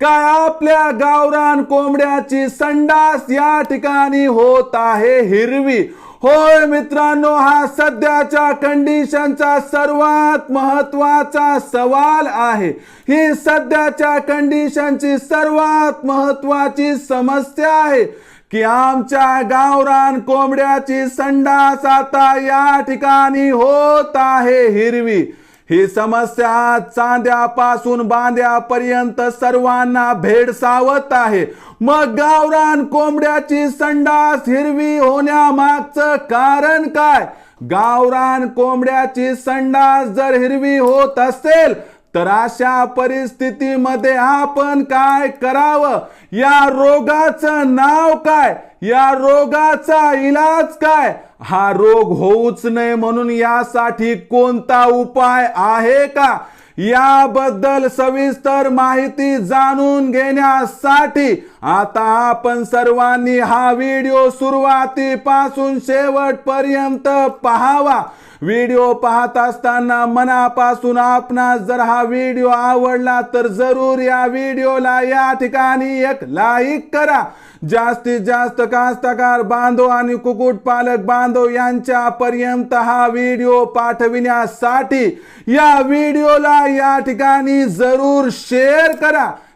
काय आपल्या गावरान कोंबड्याची संडास या ठिकाणी होत आहे हिरवी. होय मित्रांनो हा सध्याच्या कंडिशनचा सर्वात महत्त्वाचा सवाल आहे. ही सध्याच्या कंडिशनची सर्वात महत्वाची समस्या आहे की आमच्या गावरान कोंबड्याची संडास आता या ठिकाणी होत आहे हिरवी. ही समस्या चांद्यापासून बांद्यापर्यंत सर्वांना भेडसावत आहे. मग गावरान कोंबड्याची संडास हिरवी होण्यामागचं कारण काय? गावरान कोंबड्याची संडास जर हिरवी होत असेल तर अशा परिस्थितीमध्ये आपण काय करावं? या रोगाचं नाव काय? या रोगाचा इलाज काय? हा रोग होऊच नये म्हणून यासाठी कोणता उपाय आहे का? याबद्दल सविस्तर माहिती जाणून घेण्यासाठी आता आपण सर्वांनी हा व्हिडिओ सुरुवातीपासून शेवटपर्यंत पाहावा. व्हिडिओ पाहत असताना मनापासून आपणास जर हा व्हिडिओ आवडला तर जरूर या व्हिडिओला या ठिकाणी एक लाईक करा. जास्तीत जास्त कास्तकार बांधव आणि कुकुट पालक बांधव यांच्या पर्यंत हा व्हिडिओ पाठविण्यासाठी या व्हिडिओला या ठिकाणी जरूर शेअर करा.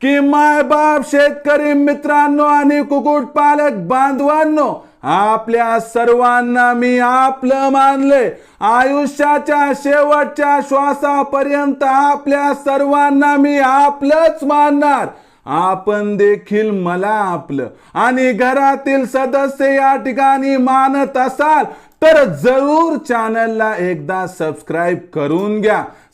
की मायबाप शेतकरी मित्रांनो आणि कुक्कुटपालक बांधवांनो आपल्या सर्वांना मी आपलं मानले आयुष्याच्या शेवटच्या श्वासापर्यंत आपल्या सर्वांना मी आपलंच मानणार. आपण देखील मला आपलं. आणि घरातील सदस्य या ठिकाणी मानत असाल तर जरूर चॅनलला एकदा सबस्क्राईब करून घ्या.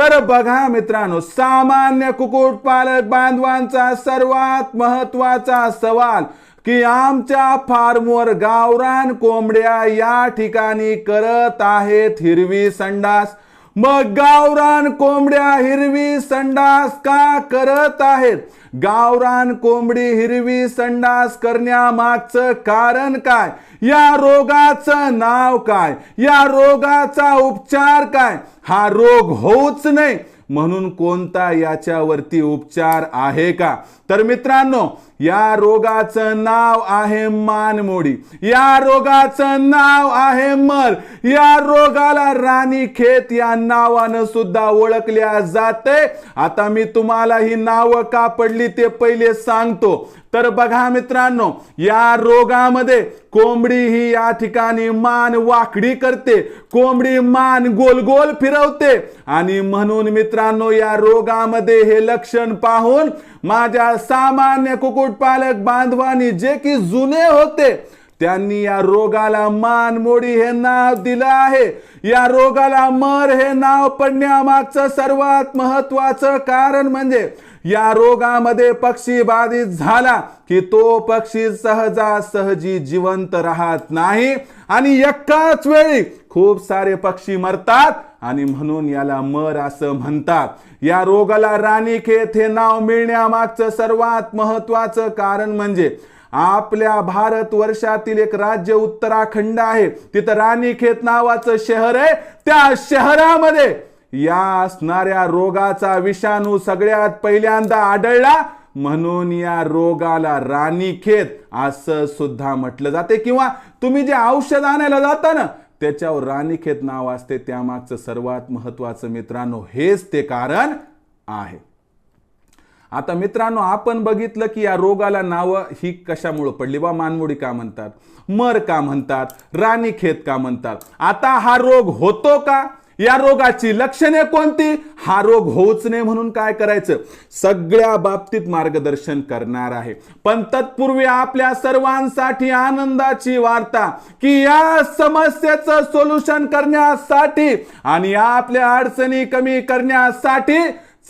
तर बघा मित्रांनो सामान्य कुक्कुटपालक बांधवांचा सर्वात महत्त्वाचा सवाल की आमच्या फार्मवर गावरान कोंबड्या या ठिकाणी करत आहेत हिरवी संडास. मग गावरान कोंबड्या हिरवी संडास का करत आहेत? गावरान कोंबडी हिरवी संडास करण्यामागचं कारण काय? या रोगाचं नाव काय? या रोगाचा उपचार काय? हा रोग होऊच नाही. म्हणून कोणता याच्यावरती उपचार आहे का? तर मित्रांनो या रोगाचं नाव आहे मानमोडी. या रोगाचं नाव आहे मर. या रोगाला राणी खेत या नावानं सुद्धा ओळखल्या जाते. आता मी तुम्हाला ही नावं का पडली ते पहिले सांगतो. तर बघा मित्रांनो या रोगामध्ये कोंबडी ही या ठिकाणी मान वाकडी करते. कोंबडी मान गोल गोल फिरवते. आणि म्हणून मित्रांनो या रोगामध्ये हे लक्षण पाहून माझ्या सामान्य कुक्कुटपालक बांधवानी बांधवांनी जे की जुने होते त्यांनी या रोगाला मानमोडी हे नाव दिलं आहे. या रोगाला मर हे नाव पडण्यामागचं सर्वात महत्वाचं कारण म्हणजे या रोगामध्ये पक्षी बाधित झाला की तो पक्षी सहजासहजी जिवंत राहत नाही. आणि एकाच वेळी खूप सारे पक्षी मरतात आणि म्हणून याला मर असं म्हणतात. या रोगाला राणीखेत हे नाव मिळण्यामागचं सर्वात महत्वाचं कारण म्हणजे आपल्या भारत वर्षातील एक राज्य उत्तराखंड आहे. तिथं राणीखेत नावाचं शहर आहे. त्या शहरामध्ये या असणाऱ्या रोगाचा विषाणू सगळ्यात पहिल्यांदा आढळला? म्हणून या रोगाला राणीखेत असं सुद्धा म्हटलं जाते. किंवा तुम्ही जे औषध आणायला जाता ना त्याच्यावर राणीखेत नाव असते. त्यामागचं सर्वात महत्वाचं मित्रांनो हेच ते कारण आहे. आता मित्रांनो आपण बघितलं की या रोगाला नावं ही कशामुळं पडली? बा मानमोडी का म्हणतात? मर का म्हणतात? राणीखेत का म्हणतात? आता हा रोग होतो का? या रोगाची लक्षणे कोणती? हा रोग होऊच नये म्हणून काय करायचं? सगळ्या बाबतीत मार्गदर्शन करणार आहे. पण तत्पूर्वी आपल्या सर्वांसाठी आनंदाची वार्ता की या समस्येचं सोल्युशन करण्यासाठी आणि आपल्या अडचणी कमी करण्यासाठी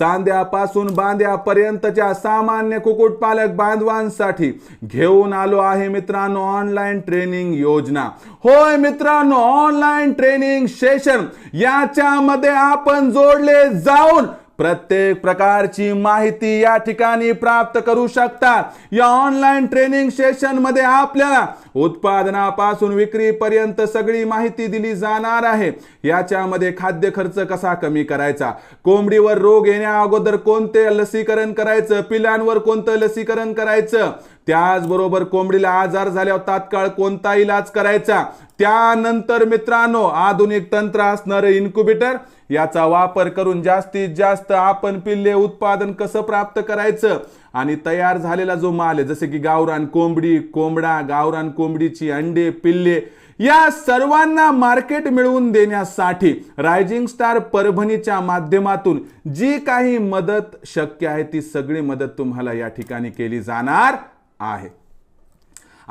चांद्यापासून बांद्यापर्यंतच्या सामान्य कुक्कुटपालक बांधवांसाठी घेऊन आलो आहे मित्रांनो ऑनलाईन ट्रेनिंग योजना. होय मित्रांनो ऑनलाईन ट्रेनिंग सेशन याच्यामध्ये आपण जोडले जाऊन प्रत्येक प्रकारची माहिती या ठिकाणी प्राप्त करू शकता. या ऑनलाईन ट्रेनिंग सेशनमध्ये आपल्याला उत्पादनापासून विक्रीपर्यंत सगळी माहिती दिली जाणार आहे. याच्यामध्ये खाद्य खर्च कसा कमी करायचा? कोंबडीवर रोग येण्या अगोदर कोणते लसीकरण करायचं? पिलांवर कोणतं लसीकरण करायचं? त्याचबरोबर कोंबडीला आजार झाल्यावर तात्काळ कोणता इलाज करायचा? त्यानंतर मित्रांनो आधुनिक तंत्र असणारं इन्क्युबेटर याचा वापर करून जास्तीत जास्त आपण पिल्ले उत्पादन कसं प्राप्त करायचं? आणि तयार झालेला जो माल आहे जसे की गावरान कोंबडी कोंबडा गावरान कोंबडीची अंडे पिल्ले या सर्वांना मार्केट मिळवून देण्यासाठी रायझिंग स्टार परभणीच्या माध्यमातून जी काही मदत शक्य आहे ती सगळी मदत तुम्हाला या ठिकाणी केली जाणार आहे.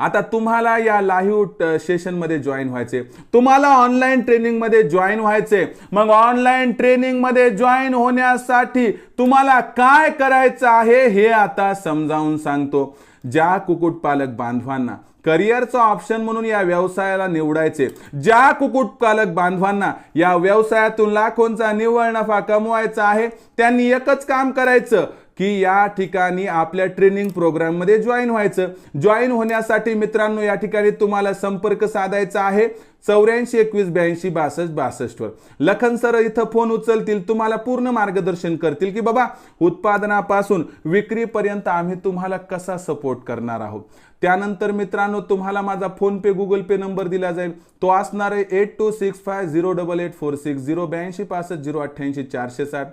आता तुम्हाला या लाईव्ह सेशनमध्ये जॉईन व्हायचे. तुम्हाला ऑनलाईन ट्रेनिंगमध्ये जॉईन व्हायचे. मग ऑनलाईन ट्रेनिंगमध्ये जॉईन होण्यासाठी तुम्हाला काय करायचं आहे हे आता समजावून सांगतो. ज्या कुक्कुटपालक बांधवांना करिअरचा ऑप्शन म्हणून या व्यवसायाला निवडायचे ज्या कुक्कुटपालक बांधवांना या व्यवसायातून लाखोंचा निव्वळ नफा कमवायचा आहे त्यांनी एकच काम करायचं की या ठिकाणी आपल्या ट्रेनिंग प्रोग्राममध्ये जॉईन व्हायचं. जॉईन होण्यासाठी मित्रांनो या ठिकाणी तुम्हाला संपर्क साधायचा आहे. चौऱ्याऐंशी एकवीस ब्याऐंशी बासष्ट बासष्टवर. लखन सर इथं फोन उचलतील तुम्हाला पूर्ण मार्गदर्शन करतील की बाबा उत्पादनापासून विक्रीपर्यंत आम्ही तुम्हाला कसा सपोर्ट करणार आहोत? त्यानंतर मित्रांनो तुम्हाला माझा PhonePe Google Pay number दिला जाईल. तो असणार आहे eight two six five zero double eight four six zero ब्याऐंशी पासष्ट झिरो अठ्ठ्याऐंशी चारशे साठ.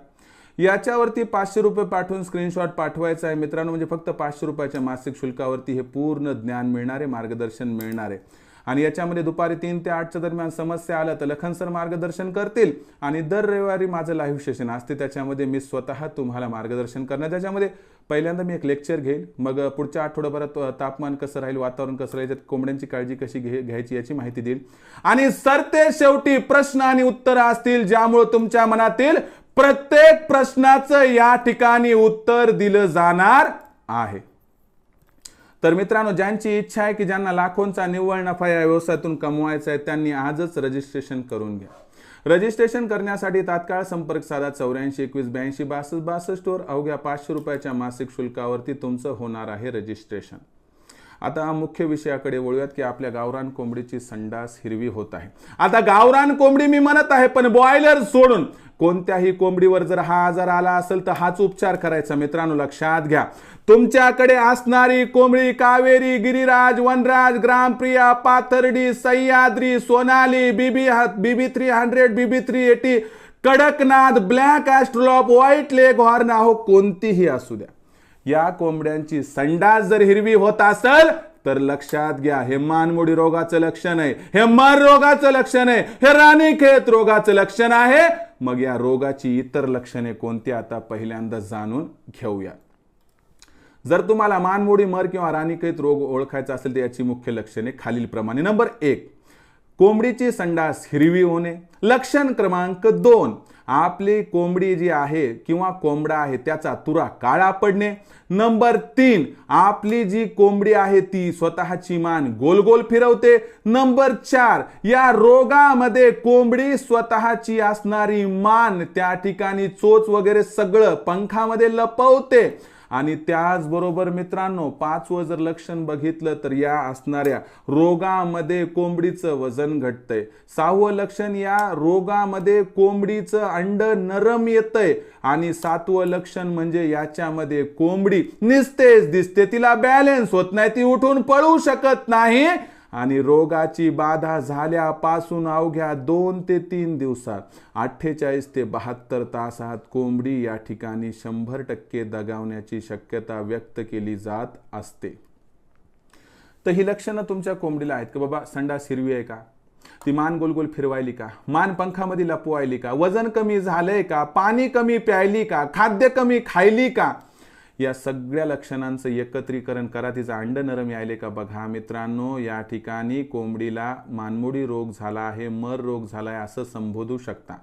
याच्यावरती पाचशे रुपये पाठवून स्क्रीनशॉट पाठवायचा आहे. मित्रांनो म्हणजे फक्त पाचशे रुपयाच्या मासिक शुल्कावरती हे पूर्ण ज्ञान मिळणार आहे मार्गदर्शन मिळणार आहे. आणि याच्यामध्ये दुपारी तीन ते आठच्या दरम्यान समस्या आल्या तर लखन सर मार्गदर्शन करतील. आणि दर रविवारी माझं लाईव्ह सेशन असते त्याच्यामध्ये मी स्वतः तुम्हाला मार्गदर्शन करणार. त्याच्यामध्ये पहिल्यांदा मी एक लेक्चर घेईल. मग पुढच्या आठवड्याभरात तापमान कसं राहील वातावरण कसं राहील कोंबड्यांची काळजी कशी घे घ्यायची याची माहिती देईल. आणि सरते शेवटी प्रश्न आणि उत्तरं असतील ज्यामुळे तुमच्या मनातील प्रत्येक प्रश्नाचं या ठिकाणी उत्तर दिलं जाणार आहे. तर मित्रांनो ज्यांची इच्छा आहे की ज्यांना लाखोंचा निव्वळ नफा या व्यवसायातून कमवायचा आहे त्यांनी आजच रजिस्ट्रेशन करून घ्या. रजिस्ट्रेशन करण्यासाठी तात्काळ संपर्क साधा. चौऱ्याऐंशी एकवीस ब्याऐंशी बासष्ट बासष्टवर अवघ्या पाचशे रुपयाच्या मासिक शुल्कावरती तुमचं होणार आहे रजिस्ट्रेशन आता मुख्य विषयाकडे वळूयात की आपल्या गावरान कोंबडीची संडास हिरवी होत आहे. आता गावरान कोंबडी मी म्हणत आहे पण बॉयलर सोडून कोणत्याही कोंबडीवर जर हा आजार आला असेल तर हाच उपचार करायचा. मित्रांनो लक्षात घ्या. तुमच्याकडे असणारी कोंबडी Kaveri Giriraj Vanraj Grampriya Pathardi Sahyadri Sonali BB BB three hundred BB three eighty Kadaknath black Australorp white leghorn हो कोणतीही असू द्या. या कोंबड्यांची संडास जर हिरवी होत असेल तर लक्षात घ्या हे मानमोडी रोगाचं लक्षण आहे. हे मर रोगाचं लक्षण आहे. हे राणीखेत रोगाचं लक्षण आहे. मग या रोगाची इतर लक्षणे कोणती आता पहिल्यांदा जाणून घेऊया. जर तुम्हाला मानमोडी मर किंवा राणीखेत रोग ओळखायचा असेल तर याची मुख्य लक्षणे खालीलप्रमाणे. नंबर एक कोंबडीची संडास हिरवी होणे लक्षण क्रमांक दोन आपली कोंबडी जी आहे किंवा कोंबडा आहे त्याचा तुरा काळा पडणे. नंबर तीन आपली जी कोंबडी आहे ती स्वतःची मान गोल गोल फिरवते. नंबर चार या रोगामध्ये कोंबडी स्वतःची असणारी मान त्या ठिकाणी चोच वगैरे सगळं पंखामध्ये लपवते. आणि त्याचबरोबर मित्रांनो पाचवं जर लक्षण बघितलं तर या असणाऱ्या रोगामध्ये कोंबडीचं वजन घटतंय. सहावं लक्षण या रोगामध्ये कोंबडीचं अंड नरम येतंय. आणि सातवं लक्षण म्हणजे याच्यामध्ये कोंबडी निसतेच दिसते. तिला बॅलेन्स होत नाही ती उठून पळू शकत नाही. आणि रोगाची बाधा झाल्यापासून अवघ्या दोन ते तीन दिवसात अठ्ठेचाळीस ते बहात्तर तासात कोंबडी या ठिकाणी शंभर टक्के दगावण्याची शक्यता व्यक्त केली जात असते. तर ही लक्षणं तुमच्या कोंबडीला आहेत की? बाबा संडास हिरवी आहे का? ती मान गोल गोल फिरवायली का? मान पंखामध्ये लपवायली का? वजन कमी झालंय का? पाणी कमी प्यायली का? खाद्य कमी खायली का? या सगळ्या लक्षणांचं एकत्रीकरण करा. तिचं अंड नरम यायले का बघा. मित्रांनो या ठिकाणी कोंबडीला मानमोडी रोग झाला आहे मर रोग झाला आहे असं संबोधू शकता.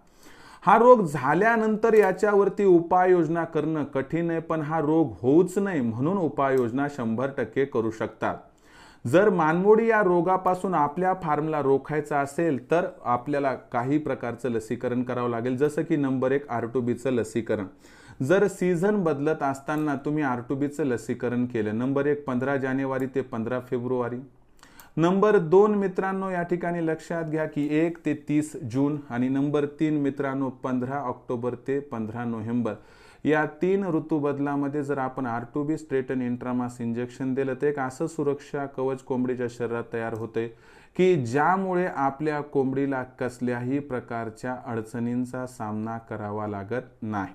हा रोग झाल्यानंतर याच्यावरती उपाययोजना करणं कठीण आहे पण हा रोग होऊच नाही म्हणून उपाययोजना शंभर टक्के करू शकतात. जर मानमोडी या रोगापासून आपल्या फार्मला रोखायचा असेल तर आपल्याला काही प्रकारचं लसीकरण करावं लागेल. जसं की नंबर एक आर टू बीचं लसीकरण. जर सीझन बदलत असताना तुम्ही आर टू बीचं लसीकरण केलं नंबर एक पंधरा जानेवारी ते पंधरा फेब्रुवारी. नंबर दोन मित्रांनो या ठिकाणी लक्षात घ्या की एक ते तीस जून आणि नंबर तीन मित्रांनो पंधरा ऑक्टोबर ते पंधरा नोव्हेंबर. या तीन ऋतू बदलामध्ये जर आपण R two B strain intramuscular injection दिलं तर एक असं सुरक्षा कवच कोंबडीच्या शरीरात तयार होते की ज्यामुळे आपल्या कोंबडीला कसल्याही प्रकारच्या अडचणींचा सामना करावा लागत नाही.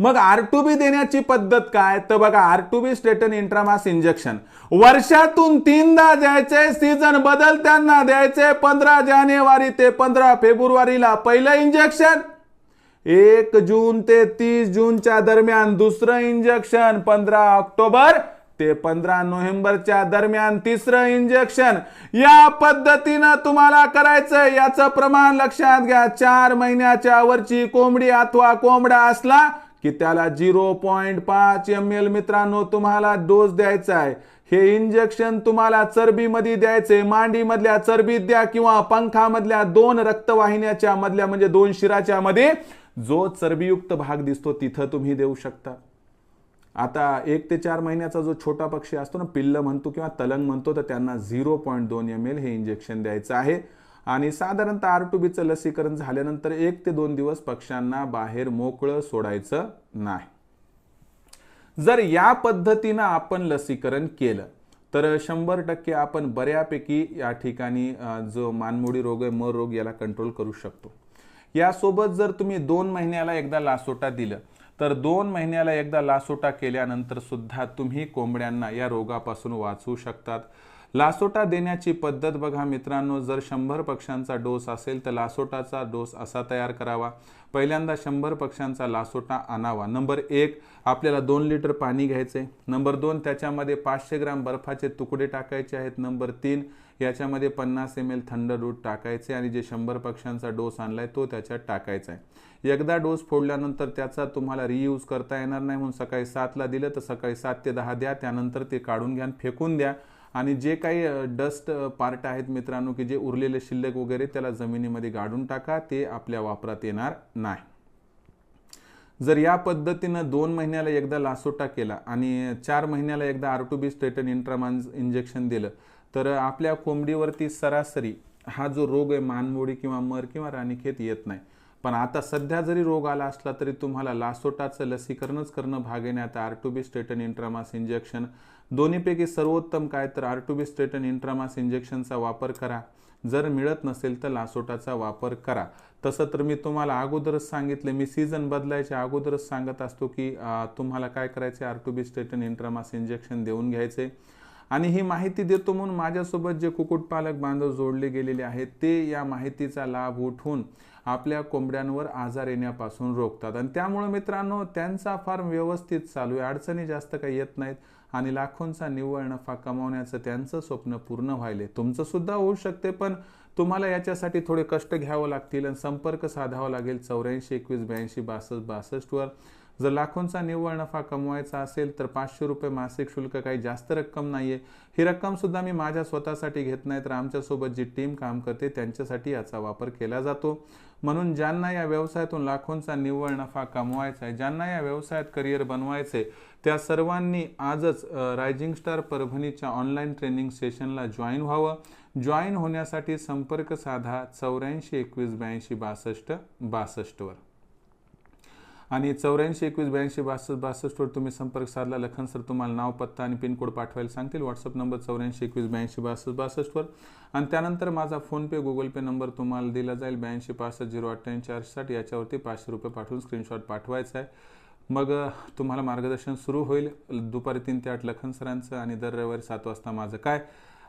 मग आर टू बी देण्याची पद्धत काय? तर बघा R two B strain intramuscular injection वर्षातून तीनदा द्यायचे सीझन बदलत्यांना द्यायचे पंधरा जानेवारी ते पंधरा फेब्रुवारीला पहिलं इंजेक्शन एक जून ते तीस जूनच्या दरम्यान दुसरं इंजेक्शन पंधरा ऑक्टोबर ते पंधरा नोव्हेंबरच्या दरम्यान तिसरं इंजेक्शन या पद्धतीनं तुम्हाला करायचं याचं प्रमाण लक्षात घ्या. चार महिन्याच्या वरची कोंबडी अथवा कोंबडा असला की त्याला झिरो पॉईंट पाच एम एल मित्रांनो तुम्हाला डोस द्यायचा आहे. हे इंजेक्शन तुम्हाला चरबीमध्ये द्यायचे. मांडीमधल्या चरबीत द्या किंवा पंखामधल्या दोन रक्तवाहिन्याच्या मधल्या म्हणजे दोन शिराच्या मध्ये जो चरबीयुक्त भाग दिसतो तिथं तुम्ही देऊ शकता. आता एक ते चार महिन्याचा जो छोटा पक्षी असतो ना पिल्ल म्हणतो किंवा तलंग म्हणतो तर त्यांना झिरो पॉईंट दोन एम एल हे इंजेक्शन द्यायचं आहे. आणि साधारणतः आर टू बीचं लसीकरण झाल्यानंतर एक ते दोन दिवस पक्ष्यांना बाहेर मोकळं सोडायचं नाही. जर या पद्धतीनं आपण लसीकरण केलं तर शंभर टक्के आपण बऱ्यापैकी या ठिकाणी जो मानमोडी रोग आहे मर रोग याला कंट्रोल करू शकतो. यासोबत जर तुम्ही दोन महिन्याला एकदा लासोटा दिलं तर दोन महिन्याला एकदा लासोटा केल्यानंतर सुद्धा तुम्ही कोंबड्यांना या रोगापासून वाचवू शकतात. लासोटा देण्याची पद्धत बघा मित्रांनो जर शंभर पक्ष्यांचा डोस असेल तर लासोटाचा डोस असा तयार करावा. पहिल्यांदा शंभर पक्ष्यांचा लासोटा आणावा. नंबर एक आपल्याला दोन लिटर पाणी घ्यायचे नंबर दोन त्याच्यामध्ये पाचशे ग्राम बर्फाचे तुकडे टाकायचे आहेत. नंबर तीन याच्यामध्ये पन्नास एम एल थंड दूध टाकायचे आणि जे शंभर पक्ष्यांचा डोस आणलाय तो त्याच्यात टाकायचा आहे एकदा डोस फोडल्यानंतर त्याचा तुम्हाला रियूज करता येणार नाही. म्हणून सकाळी सातला दिलं तर सकाळी सात ते दहा द्या. त्यानंतर ते काढून घ्या फेकून द्या. आणि जे काही डस्ट पार्ट आहेत मित्रांनो की जे उरलेले शिल्लक वगैरे त्याला जमिनीमध्ये गाडून टाका ते आपल्या वापरात येणार नाही. जर या पद्धतीनं दोन महिन्याला एकदा लासोटा केला आणि चार महिन्याला एकदा R two B strain intramuscular injection दिलं तर आपल्या कोंबडीवरती सरासरी हा जो रोग आहे मानमोडी किंवा मर किंवा राणीखेत येत नाही. पण आता सध्या जरी रोग आला असला तरी तुम्हाला लासोटाचं लसीकरणच करणं भाग आहे. आता R two B Staten इंट्रामास injection दोन्हीपैकी सर्वोत्तम काय तर आर टू बी स्टेटन इंट्रामास इंजेक्शनचा वापर करा. जर मिळत नसेल तर लासोटाचा वापर करा. तसं तर मी तुम्हाला अगोदरच सांगितलं मी सीझन बदलायच्या अगोदरच सांगत असतो की तुम्हाला काय करायचे R two B strain intramuscular injection देऊन घ्यायचे आणि ही माहिती देतो म्हणून माझ्यासोबत जे कुक्कुटपालक बांधव जोडले गेलेले आहेत ते या माहितीचा लाभ उठवून आपल्या कोंबड्यांवर आजार येण्यापासून रोखतात. आणि त्यामुळे मित्रांनो त्यांचा फार्म व्यवस्थित चालू आहे. अडचणी जास्त काही येत नाहीत आणि लाखोंचा निव्वळ नफा कमावण्याचं त्यांचं स्वप्न पूर्ण व्हायले तुमचं सुद्धा होऊ शकते पण तुम्हाला याच्यासाठी थोडे कष्ट घ्यावं लागतील आणि संपर्क साधावा लागेल. चौऱ्याऐंशी एकवीस ब्याऐंशी बासष्ट बासष्टवर. जर लाखोंचा निव्वळ नफा कमवायचा असेल तर पाचशे रुपये मासिक शुल्क काही जास्त रक्कम नाहीये. ही रक्कम सुद्धा मी माझ्या स्वतःसाठी घेत नाही तर आमच्यासोबत जी टीम काम करते त्यांच्यासाठी याचा वापर केला जातो. म्हणून ज्यांना या व्यवसायातून लाखोंचा निव्वळ नफा कमवायचा आहे ज्यांना या व्यवसायात करिअर बनवायचे त्या सर्वांनी आजच रायझिंग स्टार परभणीच्या ऑनलाईन ट्रेनिंग सेशनला जॉईन व्हावं. जॉईन होण्यासाठी संपर्क साधा चौऱ्याऐंशी एकवीस ब्याऐंशी बासष्ट बासष्टवर. आणि चौऱ्याऐंशी एकवीस ब्याऐंशी बासष्ट बासष्टवर तुम्ही संपर्क साधला. लखन सर तुम्हाला नाव पत्ता आणि पिनकोड पाठवायला सांगतील. व्हॉट्सअप नंबर चौऱ्याऐंशी एकवीस ब्याऐंशी बासष्ट बासष्टवर. आणि त्यानंतर माझा फोनपे गुगल पे नंबर तुम्हाला दिला जाईल. ब्याऐंशी पासष्ट झिरो अठ्ठ्याऐंशी चारसाठी याच्यावरती पाचशे रुपये पाठवून स्क्रीनशॉट पाठवायचा आहे. मग तुम्हाला मार्गदर्शन सुरू होईल. दुपारी तीन ते आठ लखन सरांचं आणि दर रविवारी सात वाजता माझं काय?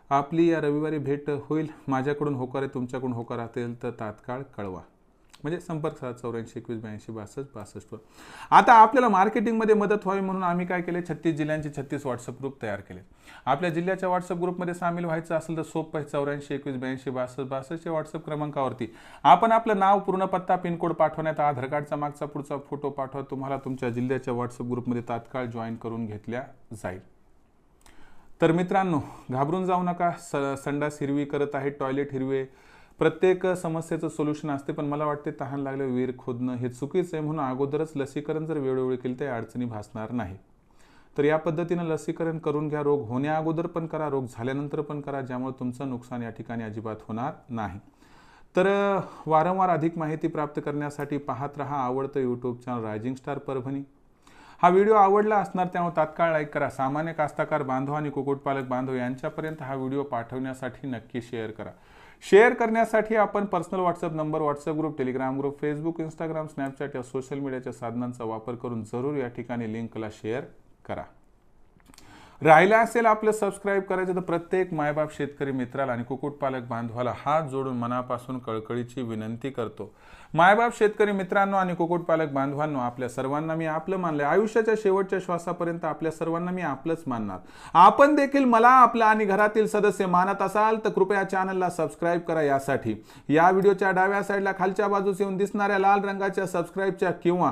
आपली या रविवारी भेट होईल. माझ्याकडून होकार आहे तुमच्याकडून होकार असेल तर तात्काळ कळवा. म्हणजे संपर्क साधा चौऱ्याऐंशी एकवीस ब्याऐंशी बासष्ट बासष्टवर आता आपल्याला मार्केटिंगमध्ये मदत व्हावी म्हणून आम्ही काय केले? छत्तीस जिल्ह्यांचे छत्तीस व्हॉट्सअप ग्रुप तयार केले. आपल्या जिल्ह्याच्या व्हॉट्सअप ग्रुपमध्ये सामील व्हायचं असेल तर सोप आहे चौऱ्याऐंशी एकवीस ब्याऐंशी बासष्ट बासष्टच्या व्हॉट्सअप क्रमांकावरती. आपण आपलं नाव पूर्ण पत्ता पिनकोड पाठवण्यात आधार कार्डचा मागचा पुढचा फोटो पाठवा. तुम्हाला तुमच्या जिल्ह्याच्या व्हॉट्सअप ग्रुपमध्ये तात्काळ जॉईन करून घेतल्या जाईल. तर मित्रांनो घाबरून जाऊ नका. स संडास हिरवी करत आहे टॉयलेट हिरवे. प्रत्येक समस्येचं सोल्युशन असते पण मला वाटते तहान लागले विहीर खोदणं हे चुकीचं आहे म्हणून अगोदरच लसीकरण जर वेळोवेळी केलं तर अडचणी भासणार नाही. तर या पद्धतीनं लसीकरण करून घ्या रोग होण्या अगोदर पण करा रोग झाल्यानंतर पण करा ज्यामुळे तुमचं नुकसान या ठिकाणी अजिबात होणार नाही. तर वारंवार अधिक माहिती प्राप्त करण्यासाठी पाहत रहा आवडतं YouTube channel rising star Parbhani. हा व्हिडिओ आवडला असणार त्यामुळे तात्काळ लाईक करा. सामान्य कास्ताकार बांधव आणि कुक्कुटपालक बांधव यांच्यापर्यंत हा व्हिडिओ पाठवण्यासाठी नक्की शेअर करा. शेअर करण्यासाठी आपण personal WhatsApp number WhatsApp group Telegram group Facebook Instagram Snapchat या सोशल मीडियाच्या साधनांचा वापर करून जरूर या ठिकाणी लिंकला शेअर करा. राहिलं असेल आपलं सबस्क्राईब करायचं तर प्रत्येक मायबाप शेतकरी मित्राला आणि कुक्कुटपालक बांधवाला हात जोडून मनापासून कळकळीची विनंती करतो. मायबाप शेतकरी मित्रांनो आणि कुक्कुटपालक बांधवांनो आपल्या सर्वांना मी आपलं मानलंय. आयुष्याच्या शेवटच्या श्वासापर्यंत आपल्या सर्वांना मी आपलंच मानणार. आपण देखील मला आपला आणि घरातील सदस्य मानत असाल तर कृपया चॅनलला सबस्क्राईब करा यासाठी. या व्हिडिओच्या डाव्या साईडला खालच्या बाजूस येऊन दिसणाऱ्या लाल रंगाच्या सबस्क्राईबच्या किंवा